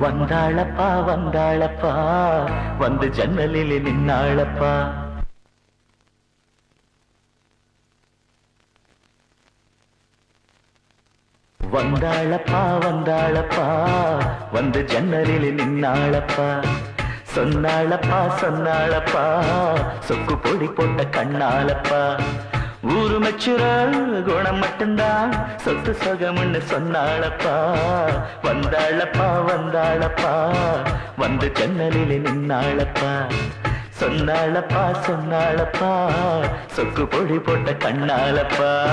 வந்தாளப்பா வந்தாளப்பா. வந்து ஜன்னலில் நின்னாளப்பா. வந்தாளப்பா வந்தாளப்பா. வந்து ஜன்னலில் நின்னாளப்பா. சொன்னாளப்பா சொன்னாளப்பா. சொக்கு பொடி போட்ட கண்ணாளப்பா. ஊரு மெச்சுற குணம் மட்டும்தான் சொத்து சொகம்னு சொன்னாளப்பா. வந்தாளப்பா வந்தாளப்பா. வந்து ஜன்னலில் நின்னாளப்பா. சொன்னாளப்பா சொன்னாளப்பா. சொக்கு பொடி போட்ட கண்ணாளப்பா.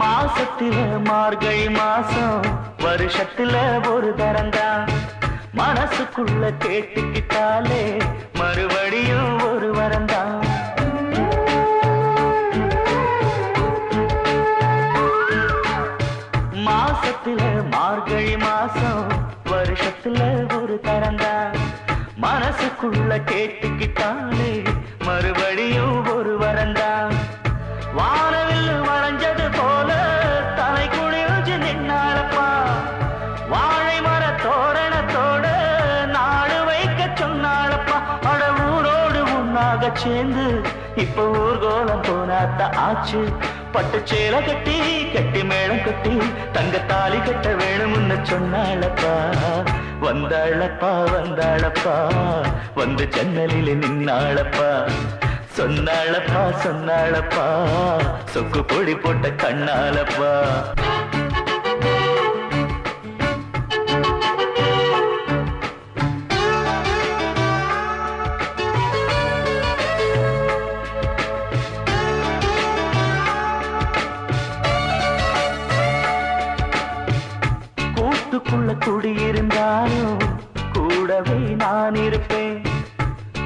மாசத்தில மார்கழி மாசம் வருஷத்துல ஒரு தரந்தான் மனசுக்குள்ள கேட்டுக்கிட்டாலே மறுபடியும் ஒரு வரந்தான் மாசத்துல மார்கழி மாசம் வருஷத்துல ஒரு தரந்தான் மனசுக்குள்ள கேட்டுக்கிட்டாலே மறுபடியும் உன்னாக சேர்ந்து இப்ப ஊர்கோலம் போனாத்த ஆச்சு. பட்டு சேலை கட்டி கட்டி மேளம் கட்டி தங்க தாலி கட்ட வேணும்னு சொன்னாளப்பா. வந்தாளப்பா வந்தாளப்பா. வந்து ஜன்னலில் நின்னாளப்பா. சொன்னாளப்பா சொன்னாளப்பா. சொக்கு பொடி போட்ட கண்ணாளப்பா. கூட்டுக்குள்ள குடியிருந்தாலும் கூடவே நான் இருப்பேன்.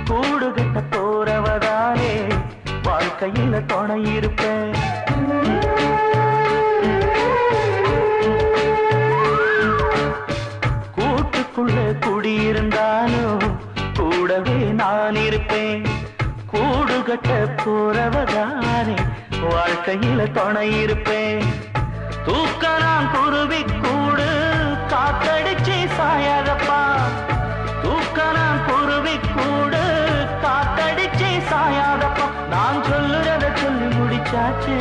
கூடு கட்ட போறவதாலே வாழ்க்கையில துணை இருப்பேன். கூட்டுக்குள்ள குடியிருந்தாலும் கூடவே நான் இருப்பேன். கூடு கட்ட போறவதானே? வாழ்க்கையில துணை இருப்பேன். தூக்க குருவி கூடு. காத்தடிச்சு சாயாதப்பா தூக்கலாம் குருவி கூடு. காத்தடிச்சு சாயாதப்பா. நான் சொல்லுறத சொல்லி முடிச்சாச்சு.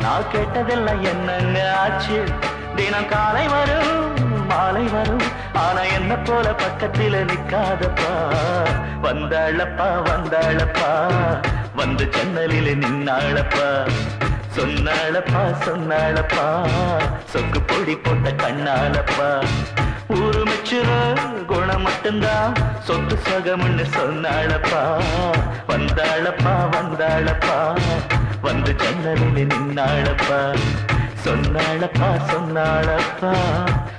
நான் கேட்டதெல்லாம் என்னங்க ஆச்சு? தினம் காலை வரும் மாலை வரும். ஆனா என்ன போல பக்கத்தில நிக்காதப்பா. வந்தாளப்பா வந்தாளப்பா. வந்து ஜன்னலில் நின்னாளப்பா. சொன்னாளப்பா சொன்னாளப்பா. சொக்கு பொடி போட்ட கண்ணாலப்பா ஊரு மெச்சுற குணம் மட்டும்தான் சொத்து சகமுன்னு சொன்னாளப்பா. வந்தாளப்பா வந்தாளப்பா. வந்து ஜன்னலில் நின்னாளப்பா. சொன்னாளப்பா சொன்னாளப்பா.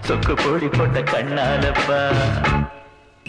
சொக்கு பொடி போட்ட கண்ணாலப்பா